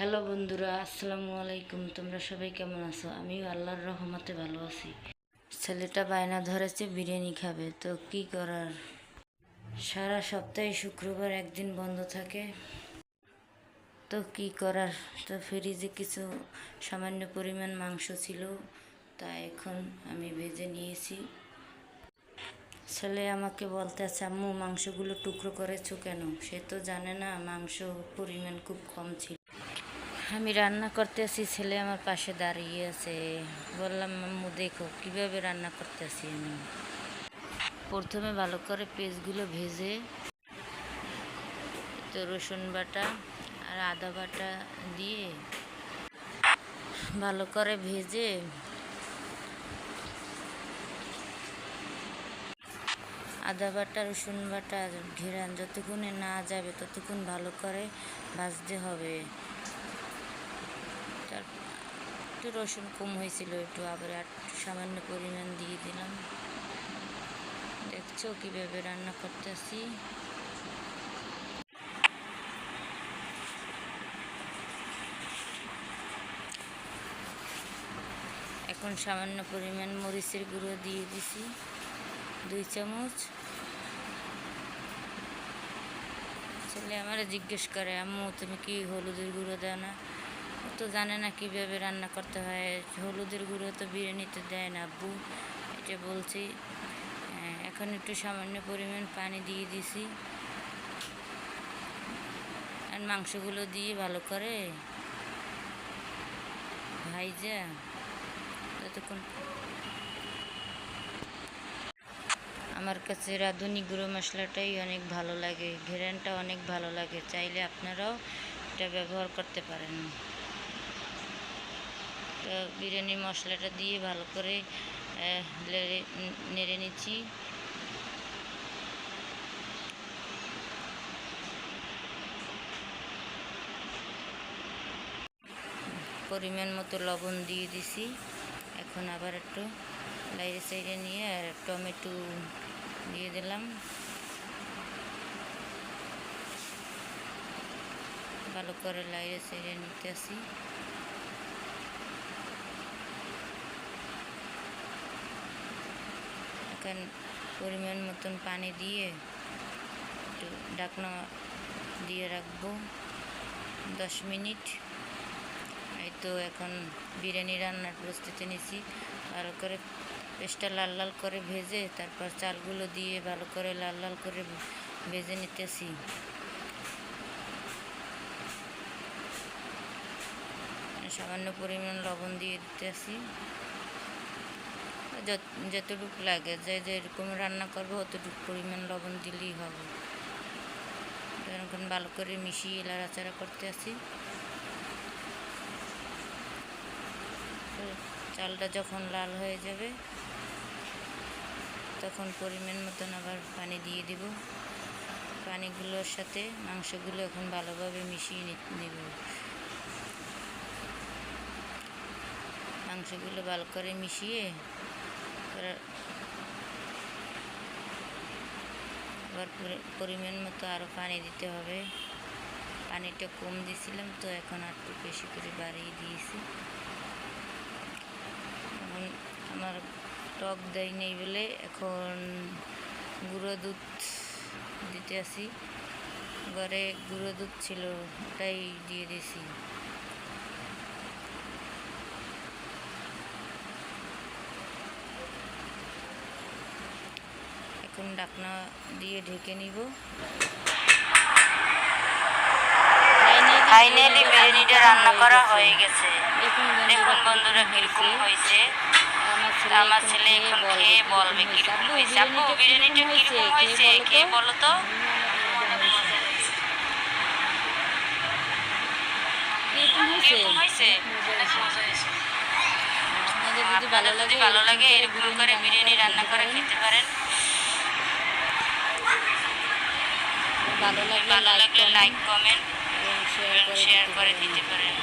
Hello বন্ধুরা, আসসালামু আলাইকুম। তোমরা সবাই কেমন আছো? আমিও আল্লাহর রহমতে ভালো আছি। ছেলেটা বায়না ধরেছে, বিরিয়ানি খাবে। তো কি করার? সারা সপ্তাহে শুক্রবার একদিন বন্ধ থাকে। তো কি করার? তো ফ্রিজে কিছু সামান্য পরিমাণ মাংস ছিল, তা এখন আমি ভেজে নিয়েছি। ছেলে আমাকে বলতে আছে আম্মু, মাংসগুলো টুকরো করেছ কেন? সে তো জানে না, মাংস পরিমাণ খুব কম ছিল। আমি রান্না করতে আছি ছেলে আমার পাশে দাঁড়িয়ে আছে। বললাম, মাম্মু, দেখো, কীভাবে রান্না করতে আছি আমি? প্রথমে ভালো করে পেঁয়াজগুলো ভেজে তো রসুন বাটা আর আদা বাটা দিয়ে ভালো করে ভেজে আদা বাটা, রসুন বাটা, ঘেরান, যতক্ষণে না যাবে ততক্ষণ ভালো করে ভাজতে হবে। একটু রসুন কম হয়েছিল, একটু আবার আর সামান্য পরিমাণ দিয়ে দিলাম। দেখছ কীভাবে রান্না করতেছি। এখন সামান্য পরিমাণ মরিচের গুঁড়ো দিয়ে দিছি, দুই চামচ। ছেলে আমারে জিজ্ঞেস করে, আম্মু, তুমি কি হলুদের গুঁড়ো দাও না? তো জানে না কীভাবে রান্না করতে হয়। হলুদের গুঁড়ো তো বিরিয়ানিতে দেয় না আব্বু এটা বলছি। হ্যাঁ, এখন একটু সামান্য পরিমাণ পানি দিয়ে দিছি। আর মাংসগুলো দিয়ে ভালো করে ভাইজা ততক্ষণ আমার কাছে রাঁধুনি গুঁড়ো মশলাটাই অনেক ভালো লাগে ঘেরানটা অনেক ভালো লাগে। চাইলে আপনারাও এটা ব্যবহার করতে পারেন। বিরিয়ানি মশলাটা দিয়ে ভালো করে নেড়ে নিচ্ছি। পরিমাণ মতো লবণ দিয়ে দিছি। এখন আবার একটু লাইরে সাইডে নিয়ে আর টমেটো দিয়ে দিলাম। ভালো করে লাইরে সাইডে নিতে আসি। এখন পরিমাণ মতন পানি দিয়ে একটু ঢাকনা দিয়ে রাখব। দশ মিনিট। এই তো এখন বিরিয়ানি রান্নার প্রস্তুতি নিছি। ভালো করে পেস্টটা লাল লাল করে ভেজে তারপর চালগুলো দিয়ে ভালো করে লাল লাল করে ভেজে নিতেছি। সামান্য পরিমাণ লবণ দিয়ে দিতেছি। যতটুকু লাগে, যে যেরকম রান্না করব অতটুকু পরিমাণ লবণ দিলেই হবে। ভালো করে মিশিয়ে লাড়াচাড়া করতে আসি চালটা যখন লাল হয়ে যাবে, তখন পরিমাণ মতন আবার পানি দিয়ে দিব। পানিগুলোর সাথে মাংসগুলো এখন ভালোভাবে মিশিয়ে নেব। মাংসগুলো ভালো করে মিশিয়ে আবার পরিমাণ মতো আরও পানি দিতে হবে পানিটা কম দিয়েছিলাম তো এখন আর একটু বেশি করে বাড়িয়ে দিয়েছি এখন আমার টক দেয় নেই বলে এখন গুঁড়ো দুধ দিতে আসি ঘরে গুঁড়ো দুধ ছিল ওটাই দিয়ে দিয়েছি এখন ডাকনা দিয়ে ঢেকে নিব। ফাইনালি বিরিয়ানিটা রান্না করা হয়ে গেছে। দেখুন বন্ধুরা কীরকম হয়েছে। আমার ছেলে এখন খেয়ে বলবে কীরকম হয়েছে। আপু বিরিয়ানিটা কীরকম হয়েছে? খেয়ে বলো তো? কীরকম হয়েছে? আপনাদের যদি ভালো লাগে এরকম করে বিরিয়ানি রান্না করে খেতে পারেন। ভালো লাগলে লাইক কমেন্ট এবং শেয়ার করে দিতে পারেন।